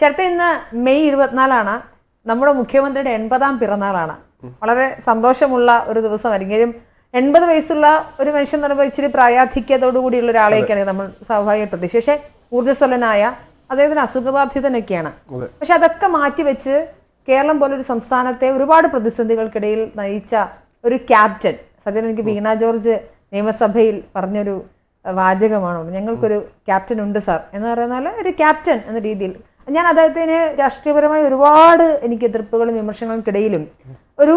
ശരത്തെ ഇന്ന് മെയ് ഇരുപത്തിനാലാണ്. നമ്മുടെ മുഖ്യമന്ത്രിയുടെ എൺപതാം പിറന്നാളാണ്. വളരെ സന്തോഷമുള്ള ഒരു ദിവസം ദിവസമായിരിക്കും എൺപത് വയസ്സുള്ള ഒരു മനുഷ്യൻ എന്ന് പറയുമ്പോൾ ഇച്ചിരി പ്രായാധിക്യത്തോടു കൂടിയുള്ള ഒരാളെയൊക്കെയാണ് നമ്മൾ സ്വാഭാവിക പ്രതീക്ഷ പക്ഷേ ഊർജസ്വലനായ അദ്ദേഹത്തിന് അസുഖബാധിതനൊക്കെയാണ്. പക്ഷെ അതൊക്കെ മാറ്റിവെച്ച് കേരളം പോലൊരു സംസ്ഥാനത്തെ ഒരുപാട് പ്രതിസന്ധികൾക്കിടയിൽ നയിച്ച ഒരു ക്യാപ്റ്റൻ. സത്യം എനിക്ക് വീണ ജോർജ് നിയമസഭയിൽ പറഞ്ഞൊരു വാചകമാണോ വാചകമാണ്. ഞങ്ങൾക്കൊരു ക്യാപ്റ്റൻ ഉണ്ട് സാർ. എന്ന് പറയുന്നാൽ ഒരു ക്യാപ്റ്റൻ എന്ന രീതിയിൽ ഞാൻ അദ്ദേഹത്തിന് രാഷ്ട്രീയപരമായി ഒരുപാട് എനിക്ക് എതിർപ്പുകളും വിമർശനങ്ങൾക്കിടയിലും ഒരു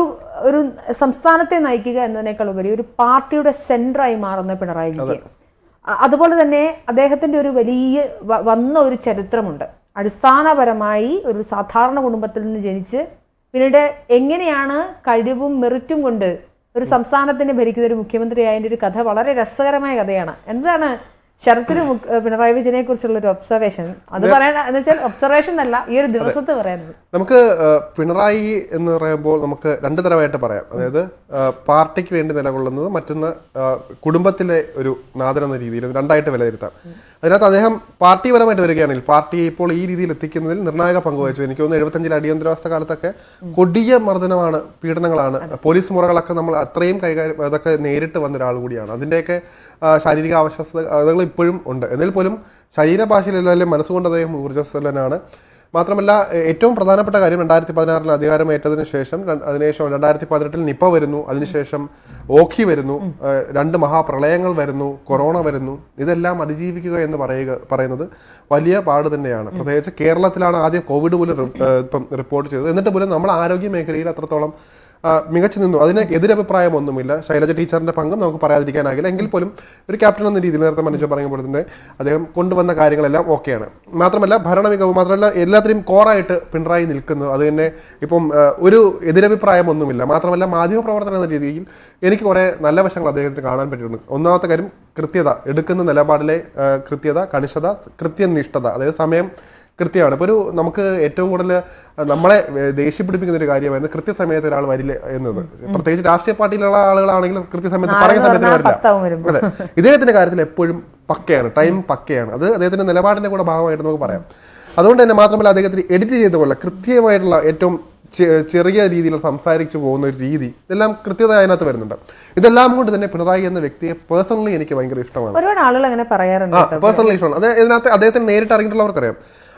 ഒരു സംസ്ഥാനത്തെ നയിക്കുക എന്നതിനേക്കാൾ ഉപരി ഒരു പാർട്ടിയുടെ സെന്ററായി മാറുന്ന പിണറായി വിജയൻ. അതുപോലെ തന്നെ അദ്ദേഹത്തിന്റെ ഒരു വലിയ വന്ന ഒരു ചരിത്രമുണ്ട്. അടിസ്ഥാനപരമായി ഒരു സാധാരണ കുടുംബത്തിൽ നിന്ന് ജനിച്ച് പിന്നീട് എങ്ങനെയാണ് കഴിവും മെറിറ്റും കൊണ്ട് ഒരു സംസ്ഥാനത്തിനെ ഭരിക്കുന്ന ഒരു മുഖ്യമന്ത്രിയായതിന്റെ ഒരു കഥ വളരെ രസകരമായ കഥയാണ്. എന്താണ് ശരത്തിന് പിണറായി വിജയനെ കുറിച്ചുള്ള ഒരു ഒബ്സർവേഷൻ അത് പറയാൻ എന്ന് വെച്ചാൽ ഒബ്സർവേഷൻ അല്ല ഈ ഒരു ദിവസത്തെ പറയുന്നത് നമുക്ക് പിണറായി എന്ന് പറയുമ്പോൾ നമുക്ക് രണ്ടു തരമായിട്ട് പറയാം. അതായത് പാർട്ടിക്ക് വേണ്ടി നിലകൊള്ളുന്നത് മറ്റൊന്ന് കുടുംബത്തിലെ ഒരു നാഥൻ എന്ന രീതിയിൽ രണ്ടായിട്ട് വിലയിരുത്താം. അതിനകത്ത് അദ്ദേഹം പാർട്ടിപരമായിട്ട് വരികയാണെങ്കിൽ പാർട്ടിയെ ഇപ്പോൾ ഈ രീതിയിൽ എത്തിക്കുന്നതിൽ നിർണായക പങ്കുവഹിച്ചു എനിക്ക് തോന്നുന്നു എഴുപത്തഞ്ചിൽ അടിയന്തരാവസ്ഥ കാലത്തൊക്കെ കൊടിയ മർദ്ദനമാണ് പീഡനങ്ങളാണ്. പോലീസ് മുറകളൊക്കെ നമ്മൾ അത്രയും കൈകാര്യം അതൊക്കെ നേരിട്ട് വന്ന ഒരാൾ കൂടിയാണ്. അതിന്റെയൊക്കെ ശാരീരിക ആവശ്യകതകൾ ഇപ്പോഴും ഉണ്ട്. എന്നാൽ പോലും ശരീരഭാഷയിലല്ലേ മനസ്സുകൊണ്ട് അദ്ദേഹം ഊർജസ്വലനാണ്. മാത്രമല്ല ഏറ്റവും പ്രധാനപ്പെട്ട കാര്യം രണ്ടായിരത്തി പതിനാറിൽ അധികാരമേറ്റതിനു ശേഷം അതിനുശേഷം രണ്ടായിരത്തി പതിനെട്ടിൽ നിപ്പ വരുന്നു അതിനുശേഷം ഓഖി വരുന്നു രണ്ട് മഹാപ്രളയങ്ങൾ വരുന്നു കൊറോണ വരുന്നു ഇതെല്ലാം അതിജീവിക്കുക എന്ന് പറയുക പറയുന്നത് വലിയ പാട് തന്നെയാണ്. പ്രത്യേകിച്ച് കേരളത്തിലാണ് ആദ്യം കോവിഡ് പോലും ഇപ്പം റിപ്പോർട്ട് ചെയ്തത്. എന്നിട്ട് പോലും നമ്മൾ ആരോഗ്യ മേഖലയിൽ അത്രത്തോളം മികച്ചു നിന്നു അതിന് എതിരഭിപ്രായം ഒന്നുമില്ല ശൈലജ ടീച്ചറിന്റെ പങ്കും നമുക്ക് പറയാതിരിക്കാനാകില്ല. എങ്കിൽ പോലും ഒരു ക്യാപ്റ്റൻ എന്ന രീതിയിൽ നേരത്തെ മനുഷ്യ പറയുമ്പോൾ തന്നെ അദ്ദേഹം കൊണ്ടുവന്ന കാര്യങ്ങളെല്ലാം ഓക്കെയാണ്. മാത്രമല്ല ഭരണ മികവ് മാത്രമല്ല എല്ലാത്തിനും കോറായിട്ട് പിണറായി നിൽക്കുന്നു. അത് തന്നെ ഇപ്പം ഒരു എതിരഭിപ്രായം ഒന്നുമില്ല മാത്രമല്ല മാധ്യമപ്രവർത്തനം എന്ന രീതിയിൽ എനിക്ക് കുറേ നല്ല വശങ്ങൾ അദ്ദേഹത്തിന് കാണാൻ പറ്റിയിട്ടുണ്ട്. ഒന്നാമത്തെ കാര്യം കൃത്യത. എടുക്കുന്ന നിലപാടിലെ കൃത്യത കണിശത കൃത്യനിഷ്ഠത. അതായത് സമയം കൃത്യമാണ്. ഇപ്പോൾ ഒരു നമുക്ക് ഏറ്റവും കൂടുതൽ നമ്മളെ ദേഷ്യം പിടിപ്പിക്കുന്ന ഒരു കാര്യമായിരുന്നു കൃത്യസമയത്ത് ഒരാൾ വരില്ല എന്നത്. പ്രത്യേകിച്ച് രാഷ്ട്രീയ പാർട്ടിയിലുള്ള ആളുകളാണെങ്കിൽ കൃത്യസമയത്ത് പറയുന്ന സമയത്ത് വരില്ല. അതെ. ഇദ്ദേഹത്തിന്റെ കാര്യത്തിൽ എപ്പോഴും പക്കയാണ് ടൈം പക്കയാണ്. അത് അദ്ദേഹത്തിന്റെ നിലപാടിന്റെ കൂടെ ഭാഗമായിട്ട് നമുക്ക് പറയാം. അതുകൊണ്ട് തന്നെ മാത്രമല്ല അദ്ദേഹത്തിന് എഡിറ്റ് ചെയ്ത പോലെ കൃത്യമായിട്ടുള്ള ഏറ്റവും ചെറിയ രീതിയിൽ സംസാരിച്ചു പോകുന്ന ഒരു രീതി ഇതെല്ലാം കൃത്യത അതിനകത്ത് വരുന്നുണ്ട്. ഇതെല്ലാം കൊണ്ട് തന്നെ പിണറായി എന്ന വ്യക്തിയെ പേഴ്സണലി എനിക്ക് ഭയങ്കര ഇഷ്ടമാണ്. ഒരുപാട് ആളുകൾ അങ്ങനെ പറയാറുണ്ട് പേഴ്സണലി ഇഷ്ടമാണ്. അത് ഇതിനകത്ത് അദ്ദേഹത്തിന് നേരിട്ട് അറിഞ്ഞിട്ടുള്ളവർക്കറിയാം.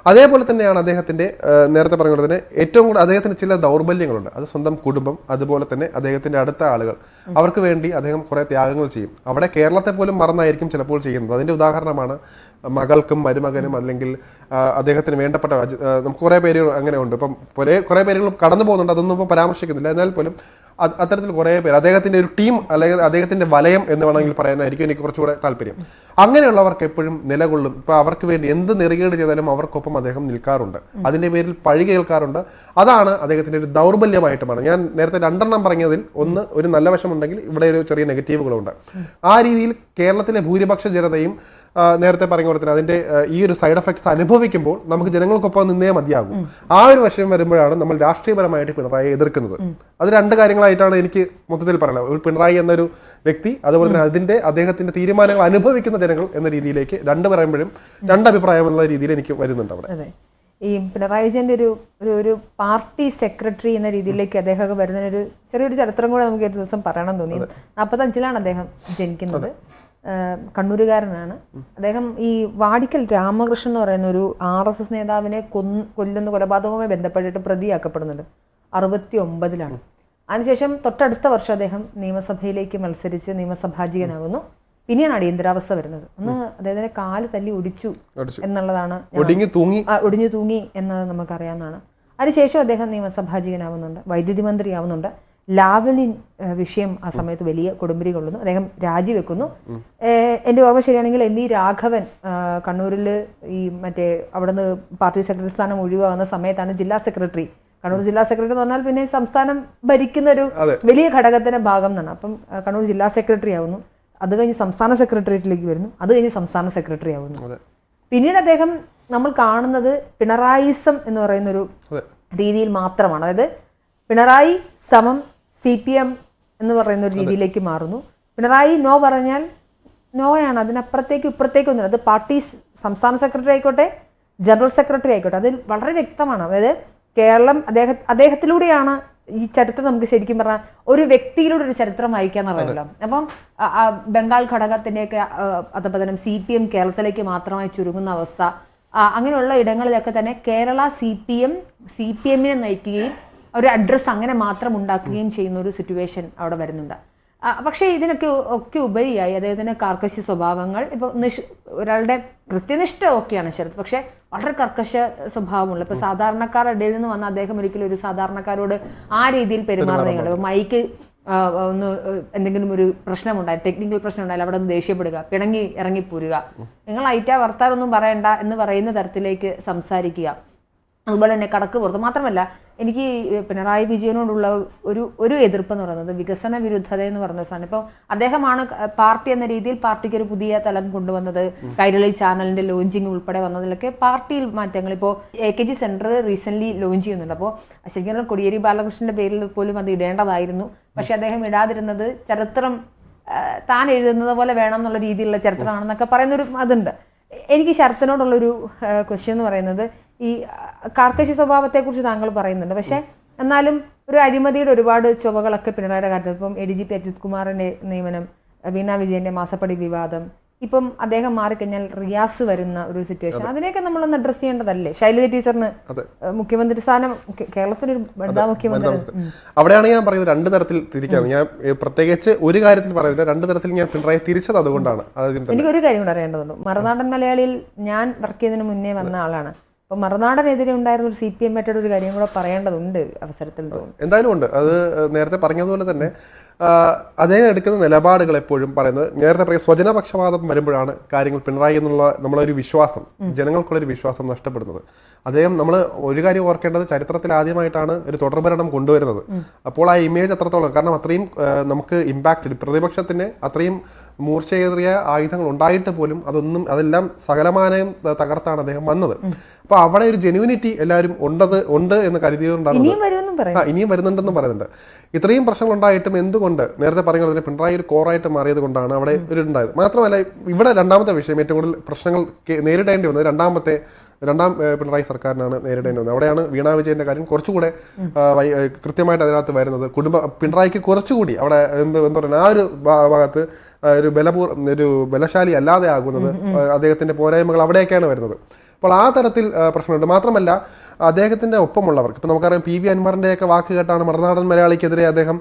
അതേപോലെ തന്നെയാണ് അദ്ദേഹത്തിന്റെ നേരത്തെ പറഞ്ഞ പോലെ തന്നെ ഏറ്റവും കൂടുതൽ അദ്ദേഹത്തിന് ചില ദൗർബല്യങ്ങളുണ്ട്. അത് സ്വന്തം കുടുംബം അതുപോലെ തന്നെ അദ്ദേഹത്തിന്റെ അടുത്ത ആളുകൾ. അവർക്ക് വേണ്ടി അദ്ദേഹം കുറേ ത്യാഗങ്ങൾ ചെയ്യും. അവിടെ കേരളത്തെ പോലും മറന്നായിരിക്കും ചിലപ്പോൾ ചെയ്യുന്നത്. അതിന്റെ ഉദാഹരണമാണ് മകൾക്കും മരുമകനും അല്ലെങ്കിൽ അദ്ദേഹത്തിന് വേണ്ടപ്പെട്ട നമുക്ക് കുറേ പേര് അങ്ങനെ ഉണ്ട്. ഇപ്പം കുറേ കുറേ പേരുകൾ കടന്നു പോകുന്നുണ്ട്. അതൊന്നും ഇപ്പം പരാമർശിക്കുന്നില്ല. എന്നാൽ പോലും അത്തരത്തിൽ കുറേ പേര് അദ്ദേഹത്തിന്റെ ഒരു ടീം അല്ലെങ്കിൽ അദ്ദേഹത്തിന്റെ വലയം എന്ന് വേണമെങ്കിൽ പറയാനായിരിക്കും എനിക്ക് കുറച്ചുകൂടെ താല്പര്യം. അങ്ങനെയുള്ളവർക്ക് എപ്പോഴും നിലകൊള്ളും. ഇപ്പൊ അവർക്ക് വേണ്ടി എന്ത് നെറുകേട് ചെയ്താലും അവർക്കൊപ്പം അദ്ദേഹം നിൽക്കാറുണ്ട്. അതിന്റെ പേരിൽ പഴി കേൾക്കാറുണ്ട്. അതാണ് അദ്ദേഹത്തിന്റെ ഒരു ദൗർബല്യമായിട്ടുമാണ്. ഞാൻ നേരത്തെ രണ്ടെണ്ണം പറഞ്ഞതിൽ ഒന്ന് ഒരു നല്ല വശമുണ്ടെങ്കിൽ ഇവിടെ ഒരു ചെറിയ നെഗറ്റീവുകളുണ്ട്. ആ രീതിയിൽ കേരളത്തിലെ ഭൂരിപക്ഷ ജനതയും നേരത്തെ പറഞ്ഞ പോലെ തന്നെ അതിന്റെ ഈ ഒരു സൈഡ് എഫക്ട്സ് അനുഭവിക്കുമ്പോൾ നമുക്ക് ജനങ്ങൾക്കൊപ്പം നിന്നേ മതിയാകും. ആ ഒരു വശം വരുമ്പോഴാണ് നമ്മൾ രാഷ്ട്രീയപരമായിട്ട് പിണറായി എതിർക്കുന്നത്. അത് രണ്ട് കാര്യങ്ങളായിട്ടാണ് എനിക്ക് മൊത്തത്തിൽ പറയുന്നത് ഒരു പിണറായി എന്നൊരു വ്യക്തി അതുപോലെ തന്നെ അതിന്റെ അദ്ദേഹത്തിന്റെ തീരുമാനങ്ങൾ അനുഭവിക്കുന്ന ജനങ്ങൾ എന്ന രീതിയിലേക്ക് രണ്ട് പറയുമ്പോഴും രണ്ട് അഭിപ്രായമുള്ള രീതിയിൽ എനിക്ക് വരുന്നുണ്ട് അവിടെ. ഈ പിണറായി വിജയന്റെ ഒരു ഒരു പാർട്ടി സെക്രട്ടറി എന്ന രീതിയിലേക്ക് അദ്ദേഹം വരുന്ന ഒരു ചെറിയൊരു ചരിത്രം കൂടെ നമുക്ക് ഒരു ദിവസം പറയണം തോന്നി. നാൽപ്പത്തഞ്ചിലാണ് അദ്ദേഹം ജനിക്കുന്നത്. കണ്ണൂരുകാരനാണ്. അദ്ദേഹം ഈ വാടിക്കൽ രാമകൃഷ്ണൻ എന്ന് പറയുന്ന ഒരു ആർ എസ് എസ് നേതാവിനെ കൊന്ന് കൊല്ലുന്ന കൊലപാതകവുമായി ബന്ധപ്പെട്ടിട്ട് പ്രതിയാക്കപ്പെടുന്നുണ്ട്. അറുപത്തി ഒമ്പതിലാണ് അതിനുശേഷം തൊട്ടടുത്ത വർഷം അദ്ദേഹം നിയമസഭയിലേക്ക് മത്സരിച്ച് നിയമസഭാജികനാകുന്നു പിന്നെയാണ് അടിയന്തരാവസ്ഥ വരുന്നത്. ഒന്ന് അദ്ദേഹത്തിന്റെ കാൽ തല്ലി ഒടിച്ചു എന്നുള്ളതാണ് ഒടിഞ്ഞു തൂങ്ങി. ഒടിഞ്ഞു തൂങ്ങി എന്നത് നമുക്കറിയാവുന്നതാണ്. അതിനുശേഷം അദ്ദേഹം നിയമസഭാജികനാവുന്നുണ്ട് വൈദ്യുതി മന്ത്രിയാവുന്നുണ്ട്. ലാവലിൻ വിഷയം ആ സമയത്ത് വലിയ കൊടുമ്പിരി കൊള്ളുന്നു. അദ്ദേഹം രാജിവെക്കുന്നു എന്റെ ഓർമ്മ ശരിയാണെങ്കിൽ എൻ വി രാഘവൻ കണ്ണൂരിൽ ഈ മറ്റേ അവിടുന്ന് പാർട്ടി സെക്രട്ടറി സ്ഥാനം ഒഴിവാകുന്ന സമയത്താണ് ജില്ലാ സെക്രട്ടറി. കണ്ണൂർ ജില്ലാ സെക്രട്ടറി എന്ന് പറഞ്ഞാൽ പിന്നെ സംസ്ഥാനം ഭരിക്കുന്ന ഒരു വലിയ ഘടകത്തിന്റെ ഭാഗം എന്നാണ്. അപ്പം കണ്ണൂർ ജില്ലാ സെക്രട്ടറി ആവുന്നു. അത് കഴിഞ്ഞ് സംസ്ഥാന സെക്രട്ടേറിയറ്റിലേക്ക് വരുന്നു. അത് കഴിഞ്ഞ് സംസ്ഥാന സെക്രട്ടറി ആവുന്നു. പിന്നീട് അദ്ദേഹം നമ്മൾ കാണുന്നത് പിണറായിസം എന്ന് പറയുന്നൊരു രീതിയിൽ മാത്രമാണ്. അതായത് പിണറായി സമം സി പി എം എന്ന് പറയുന്ന ഒരു രീതിയിലേക്ക് മാറുന്നു. പിണറായി നോ പറഞ്ഞാൽ നോയാണ് അതിനപ്പുറത്തേക്കും ഇപ്പുറത്തേക്കും ഒന്നുമില്ല അത് പാർട്ടി സംസ്ഥാന സെക്രട്ടറി ആയിക്കോട്ടെ ജനറൽ സെക്രട്ടറി ആയിക്കോട്ടെ. അതിൽ വളരെ വ്യക്തമാണ്. അതായത് കേരളം അദ്ദേഹ അദ്ദേഹത്തിലൂടെയാണ് ഈ ചരിത്രം നമുക്ക് ശരിക്കും പറഞ്ഞാൽ ഒരു വ്യക്തിയിലൂടെ ഒരു ചരിത്രം വായിക്കാൻ അറിയില്ല. അപ്പം ബംഗാൾ ഘടകത്തിന്റെയൊക്കെ അധപതനം സി പി എം കേരളത്തിലേക്ക് മാത്രമായി ചുരുങ്ങുന്ന അവസ്ഥ അങ്ങനെയുള്ള ഇടങ്ങളിലൊക്കെ തന്നെ Kerala C P M C P എമ്മിനെ നയിക്കുകയും ഒരു അഡ്രസ്സ് അങ്ങനെ മാത്രം ഉണ്ടാക്കുകയും ചെയ്യുന്ന ഒരു സിറ്റുവേഷൻ അവിടെ വരുന്നുണ്ട്. പക്ഷേ ഇതിനൊക്കെ ഒക്കെ ഉപരിയായി അദ്ദേഹത്തിന്റെ കർക്കശ സ്വഭാവങ്ങൾ ഇപ്പോൾ നിഷ് ഒരാളുടെ കൃത്യനിഷ്ഠ ഒക്കെയാണ് ശരത്. പക്ഷേ വളരെ കർക്കശ സ്വഭാവമുള്ള ഇപ്പോൾ സാധാരണക്കാരുടെ ഇടയിൽ നിന്ന് വന്ന അദ്ദേഹം ഒരിക്കലും ഒരു സാധാരണക്കാരോട് ആ രീതിയിൽ പെരുമാറുന്നില്ല ഇപ്പോൾ മൈക്ക് ഒന്ന് എന്തെങ്കിലും ഒരു പ്രശ്നമുണ്ടായി ടെക്നിക്കൽ പ്രശ്നം ഉണ്ടായാലും അവിടെ ഒന്ന് ദേഷ്യപ്പെടുക പിണങ്ങി ഇറങ്ങിപ്പോരുക. നിങ്ങൾ ഐറ്റ വർത്താനൊന്നും പറയണ്ട എന്ന് പറയുന്ന തരത്തിലേക്ക് സംസാരിക്കുക. അതുപോലെ തന്നെ കടക്ക് പുറത്ത് മാത്രമല്ല എനിക്ക് പിണറായി വിജയനോടുള്ള ഒരു ഒരു എതിർപ്പ് എന്ന് പറയുന്നത് വികസന വിരുദ്ധത എന്ന് പറയുന്ന സാധനം. ഇപ്പോൾ അദ്ദേഹമാണ് പാർട്ടി എന്ന രീതിയിൽ പാർട്ടിക്ക് ഒരു പുതിയ തലം കൊണ്ടുവന്നത്. കൈരളി ചാനലിന്റെ ലോഞ്ചിങ് ഉൾപ്പെടെ വന്നതിലൊക്കെ പാർട്ടിയിൽ മാറ്റങ്ങൾ. ഇപ്പോൾ A K G centre recent launch ചെയ്യുന്നുണ്ട്. അപ്പോൾ ശരിക്കും കൊടിയേരി ബാലകൃഷ്ണന്റെ പേരിൽ പോലും അത് ഇടേണ്ടതായിരുന്നു. പക്ഷെ അദ്ദേഹം ഇടാതിരുന്നത് ചരിത്രം താൻ എഴുതുന്നത് പോലെ വേണം എന്നുള്ള രീതിയിലുള്ള ചരിത്രമാണെന്നൊക്കെ പറയുന്നൊരു അതുണ്ട്. എനിക്ക് ശരത്തിനോടുള്ളൊരു ക്വസ്റ്റ്യൻ എന്ന് പറയുന്നത് ഈ കാർക്കശി സ്വഭാവത്തെ കുറിച്ച് താങ്കൾ പറയുന്നുണ്ട്. പക്ഷെ എന്നാലും ഒരു അഴിമതിയുടെ ഒരുപാട് ചുവകളൊക്കെ പിണറായിയുടെ കാര്യത്തിൽ. ഇപ്പം A D G P Ajith കുമാറിന്റെ നിയമനം വീണ വിജയന്റെ മാസപ്പടി വിവാദം ഇപ്പം അദ്ദേഹം മാറിക്കഴിഞ്ഞാൽ റിയാസ് വരുന്ന ഒരു സിറ്റുവേഷൻ അതിനെയൊക്കെ നമ്മളൊന്ന് അഡ്രസ് ചെയ്യേണ്ടതല്ലേ? ശൈലജ ടീച്ചറിന് മുഖ്യമന്ത്രി സ്ഥാനം കേരളത്തിനൊരു കേരളത്തിലൊരു വനിതാ മുഖ്യമന്ത്രി അവിടെയാണ് ഞാൻ പറയുന്നത് രണ്ട് തരത്തിൽ തിരിക്കാം. ഞാൻ പ്രത്യേകിച്ച് ഒരു കാര്യത്തിൽ പറയുന്നില്ല. രണ്ട് തരത്തിൽ ഞാൻ പിണറായി തിരിച്ചത് അതുകൊണ്ടാണ്. എനിക്ക് ഒരു കാര്യം കൂടെ അറിയേണ്ടതുണ്ട്. മറുനാടൻ മലയാളിയിൽ ഞാൻ വർക്ക് ചെയ്തതിന് മുന്നേ വന്ന ആളാണ്. അപ്പൊ മറുനാടനെതിരെ ഉണ്ടായിരുന്ന ഒരു സി പി എം ഒരു കാര്യം കൂടെ പറയേണ്ടതുണ്ട് അവസരത്തിൽ എന്തായാലും ഉണ്ട്. അത് നേരത്തെ പറഞ്ഞതുപോലെ തന്നെ അദ്ദേഹം എടുക്കുന്ന നിലപാടുകൾ എപ്പോഴും പറയുന്നത് നേരത്തെ പറയും സ്വജനപക്ഷപാതം വരുമ്പോഴാണ് കാര്യങ്ങൾ പിണറായി എന്നുള്ള നമ്മളൊരു വിശ്വാസം ജനങ്ങൾക്കുള്ളൊരു വിശ്വാസം നഷ്ടപ്പെടുന്നത്. അദ്ദേഹം നമ്മൾ ഒരു കാര്യം ഓർക്കേണ്ടത് ചരിത്രത്തിൽ ആദ്യമായിട്ടാണ് ഒരു തുടർഭരണം കൊണ്ടുവരുന്നത്. അപ്പോൾ ആ ഇമേജ് അത്രത്തോളം കാരണം അത്രയും നമുക്ക് ഇമ്പാക്റ്റ് പ്രതിപക്ഷത്തിന് അത്രയും മൂർച്ചയേറിയ ആയുധങ്ങൾ ഉണ്ടായിട്ട് പോലും അതൊന്നും അതെല്ലാം സകലമാനയും തകർത്താണ് അദ്ദേഹം വന്നത്. അപ്പൊ അവിടെ ഒരു ജെന്യൂനിറ്റി എല്ലാവരും ഉണ്ടത് ഉണ്ട് എന്ന് കരുതിയതുകൊണ്ടാണ് ഇനിയും വരുന്നുണ്ടെന്നും പറയുന്നുണ്ട്. ഇത്രയും പ്രശ്നങ്ങൾ ഉണ്ടായിട്ടും എന്തുകൊണ്ട് നേരത്തെ പറഞ്ഞ പോലെ തന്നെ പിണറായി ഒരു കോറായിട്ട് മാറിയത് കൊണ്ടാണ് അവിടെ ഒരു ഉണ്ടായത് മാത്രമല്ല ഇവിടെ രണ്ടാമത്തെ വിഷയം ഏറ്റവും കൂടുതൽ പ്രശ്നങ്ങൾ നേരിടേണ്ടി വന്നത് രണ്ടാമത്തെ രണ്ടാം പിണറായി സർക്കാരിനാണ് നേരിടേണ്ടി വന്നത്. അവിടെയാണ് വീണാ വിജയന്റെ കാര്യം കുറച്ചുകൂടെ കൃത്യമായിട്ട് അതിനകത്ത് വരുന്നത്. കുടുംബ പിണറായിക്ക് കുറച്ചുകൂടി അവിടെ എന്ത് എന്താ പറയുക ആ ഒരു ഭാഗത്ത് ഒരു ബലപൂർ ഒരു ബലശാലി അല്ലാതെ ആകുന്നത് അദ്ദേഹത്തിന്റെ പോരായ്മകൾ അവിടെയൊക്കെയാണ് വരുന്നത്. അപ്പോൾ ആ തരത്തിൽ പ്രശ്നമുണ്ട്. മാത്രമല്ല അദ്ദേഹത്തിന്റെ ഒപ്പമുള്ളവർക്ക് ഇപ്പോൾ നമുക്കറിയാം പി വി അൻവറിന്റെയൊക്കെ വാക്ക് കേട്ടാണ് മറുനാടൻ മലയാളിക്കെതിരെ അദ്ദേഹം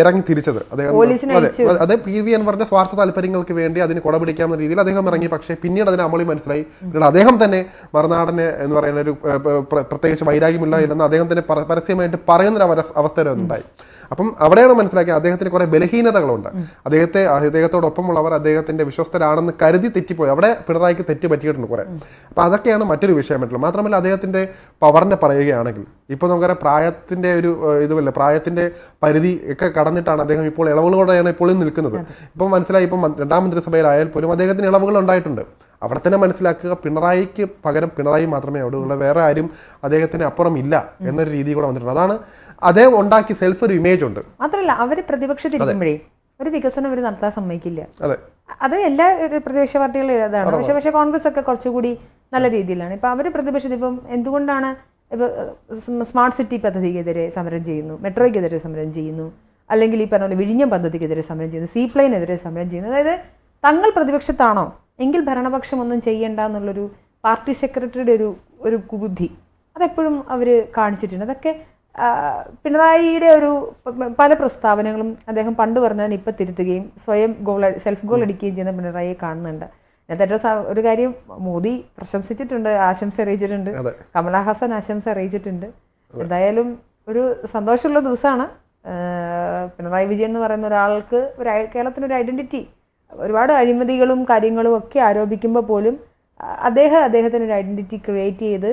ഇറങ്ങി തിരിച്ചത്. അദ്ദേഹം അതെ അതെ പി വി അൻവറിന്റെ സ്വാർത്ഥ താല്പര്യങ്ങൾക്ക് വേണ്ടി അതിന് കൊടപിടിക്കാവുന്ന രീതിയിൽ അദ്ദേഹം ഇറങ്ങി. പക്ഷേ പിന്നീട് അതിന് അമളി മനസ്സിലായി. പിന്നീട് അദ്ദേഹം തന്നെ മറുനാടനെ എന്ന് പറയുന്ന ഒരു പ്രത്യേകിച്ച് വൈരാഗ്യമില്ല എന്ന് അദ്ദേഹം തന്നെ പരസ്യമായിട്ട് പറയുന്നൊരു അവസ്ഥ ഉണ്ടായി. അപ്പം അവിടെയാണ് മനസ്സിലാക്കിയത് അദ്ദേഹത്തിന് കുറെ ബലഹീനതകളുണ്ട്. അദ്ദേഹത്തെ അദ്ദേഹത്തോടൊപ്പമുള്ളവർ അദ്ദേഹത്തിന്റെ വിശ്വസ്തരാണെന്ന് കരുതി തെറ്റിപ്പോയി. അവിടെ പിണറായിക്ക് തെറ്റ് പറ്റിയിട്ടുണ്ട് കുറെ. അപ്പൊ അതൊക്കെയാണ് മറ്റൊരു വിഷയമായിട്ടുള്ളത്. മാത്രമല്ല അദ്ദേഹത്തിന്റെ പവറിനെ പറയുകയാണെങ്കിൽ ഇപ്പൊ നമുക്കറിയാം പ്രായത്തിന്റെ ഒരു ഇതുമല്ല? പ്രായത്തിന്റെ പരിധി ഒക്കെ കടന്നിട്ടാണ് അദ്ദേഹം ഇപ്പോൾ ഇളവുകളോടെയാണ് ഇപ്പോഴും നിൽക്കുന്നത്. ഇപ്പം മനസ്സിലായി ഇപ്പം രണ്ടാം മന്ത്രിസഭയിലായാൽ പോലും അദ്ദേഹത്തിന് ഇളവുകൾ ഉണ്ടായിട്ടുണ്ട്. അവിടെ തന്നെ മനസ്സിലാക്കുക. പിണറായിക്ക് പകരം പിണറായി മാത്രമേ അവിടെ ഉള്ളൂ. വേറെ ആരും അദ്ദേഹത്തിന് അപ്പുറം ഇല്ല എന്നൊരു രീതി കൂടെ വന്നിട്ടുണ്ട്. അതാണ് അദ്ദേഹം ഉണ്ടാക്കി സെൽഫ് ഒരു ഇമേജ് ഉണ്ട്. മാത്രമല്ല അവർ പ്രതിപക്ഷത്തിരിക്കുമ്പോഴേ ഒരു വികസനം അവർ നടത്താൻ സമ്മതിക്കില്ല. അതെ. അത് എല്ലാ പ്രതിപക്ഷ പാർട്ടികളും ഇതാണ്. പക്ഷെ പക്ഷെ കോൺഗ്രസ് ഒക്കെ കുറച്ചുകൂടി നല്ല രീതിയിലാണ്. ഇപ്പൊ അവർ പ്രതിപക്ഷത്തിൽ ഇപ്പം എന്തുകൊണ്ടാണ് ഇപ്പൊ സ്മാർട്ട് സിറ്റി പദ്ധതിക്കെതിരെ സമരം ചെയ്യുന്നു? മെട്രോയ്ക്കെതിരെ സമരം ചെയ്യുന്നു? അല്ലെങ്കിൽ ഈ പറഞ്ഞ പോലെ വിഴിഞ്ഞം പദ്ധതിക്കെതിരെ സമരം ചെയ്യുന്നു? സീ പ്ലെയിനെതിരെ സമരം ചെയ്യുന്നു? അതായത് തങ്ങൾ പ്രതിപക്ഷത്താണോ? എങ്കിൽ ഭരണപക്ഷം ഒന്നും ചെയ്യണ്ട എന്നുള്ളൊരു പാർട്ടി സെക്രട്ടറിയുടെ ഒരു ഒരു കുബുദ്ധി. അതെപ്പോഴും അവർ കാണിച്ചിട്ടുണ്ട്. അതൊക്കെ പിണറായിയുടെ ഒരു പല പ്രസ്താവനകളും അദ്ദേഹം പണ്ട് പറഞ്ഞതിന് ഇപ്പം തിരുത്തുകയും സ്വയം ഗോൾ സെൽഫ് ഗോൾ അടിക്കുകയും ചെയ്യുന്ന പിണറായിയെ കാണുന്നുണ്ട്. അതിനകത്ത് ഒരു കാര്യം മോദി പ്രശംസിച്ചിട്ടുണ്ട് ആശംസ അറിയിച്ചിട്ടുണ്ട്. കമലഹാസൻ ആശംസ അറിയിച്ചിട്ടുണ്ട്. എന്തായാലും ഒരു സന്തോഷമുള്ള ദിവസമാണ്. പിണറായി വിജയൻ എന്ന് പറയുന്ന ഒരാൾക്ക് ഒരു കേരളത്തിനൊരു ഐഡന്റിറ്റി ഒരുപാട് അഴിമതികളും കാര്യങ്ങളും ഒക്കെ ആരോപിക്കുമ്പോൾ പോലും അദ്ദേഹം അദ്ദേഹത്തിന് ഒരു ഐഡന്റിറ്റി ക്രിയേറ്റ് ചെയ്ത്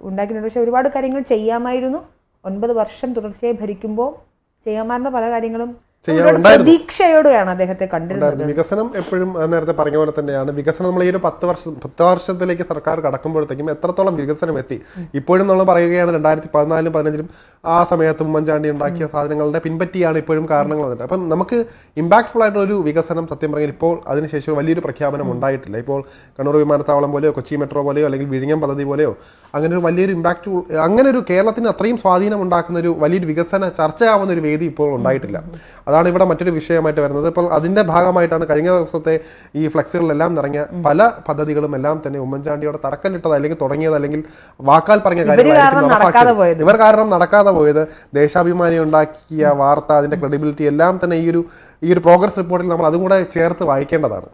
ഉണ്ടാക്കിയിട്ടുണ്ട്. പക്ഷേ ഒരുപാട് കാര്യങ്ങൾ ചെയ്യാമായിരുന്നു. ഒൻപത് വർഷം തുടർച്ചയായി ഭരിക്കുമ്പോൾ ചെയ്യാമായിരുന്ന പല കാര്യങ്ങളും പ്രതീക്ഷയോടെയാണ് അദ്ദേഹത്തെ കണ്ടിരുന്നത്. വികസനം എപ്പോഴും നേരത്തെ പറഞ്ഞ പോലെ തന്നെയാണ്. വികസനം നമ്മൾ ഈ ഒരു പത്ത് വർഷം പത്ത് വർഷത്തിലേക്ക് സർക്കാർ കടക്കുമ്പോഴത്തേക്കും എത്രത്തോളം വികസനം എത്തി? ഇപ്പോഴും നമ്മൾ പറയുകയാണ് രണ്ടായിരത്തി പതിനാലിലും പതിനഞ്ചിലും ആ സമയത്ത് ഉമ്മൻചാണ്ടി ഉണ്ടാക്കിയ സാധനങ്ങളുടെ പിൻപറ്റിയാണ് ഇപ്പോഴും കാരണങ്ങൾ വന്നിട്ട് അപ്പം നമുക്ക് ഇമ്പാക്ട്ഫുൾ ആയിട്ടുള്ള ഒരു വികസനം സത്യം പറഞ്ഞാൽ ഇപ്പോൾ അതിനുശേഷം വലിയൊരു പ്രഖ്യാപനം ഉണ്ടായിട്ടില്ല. ഇപ്പോൾ കണ്ണൂർ വിമാനത്താവളം പോലെയോ കൊച്ചി മെട്രോ പോലെയോ അല്ലെങ്കിൽ വിഴിഞ്ഞം പദ്ധതി പോലെയോ അങ്ങനെ ഒരു വലിയൊരു ഇമ്പാക്റ്റ് അങ്ങനെ ഒരു കേരളത്തിന് അത്രയും സ്വാധീനം ഉണ്ടാക്കുന്ന ഒരു വലിയൊരു വികസന ചർച്ചയാവുന്ന ഒരു വേദി ഇപ്പോൾ ഉണ്ടായിട്ടില്ല. അതാണ് ഇവിടെ മറ്റൊരു വിഷയമായിട്ട് വരുന്നത്. ഇപ്പോൾ അതിന്റെ ഭാഗമായിട്ടാണ് കഴിഞ്ഞ ദിവസത്തെ ഈ ഫ്ലെക്സുകളിലെല്ലാം നിറഞ്ഞ പല പദ്ധതികളും എല്ലാം തന്നെ ഉമ്മൻചാണ്ടിയോടെ തറക്കല്ലിട്ടത് അല്ലെങ്കിൽ തുടങ്ങിയത് അല്ലെങ്കിൽ വാക്കാൽ പറഞ്ഞ കാര്യങ്ങളായിരിക്കും. ഇവർ കാരണം നടക്കാതെ പോയത്. ദേശാഭിമാനി ഉണ്ടാക്കിയ വാർത്ത അതിന്റെ ക്രെഡിബിലിറ്റി എല്ലാം തന്നെ ഈ ഒരു ഈ ഒരു പ്രോഗ്രസ് റിപ്പോർട്ടിൽ നമ്മൾ അതും കൂടെ ചേർത്ത് വായിക്കേണ്ടതാണ്.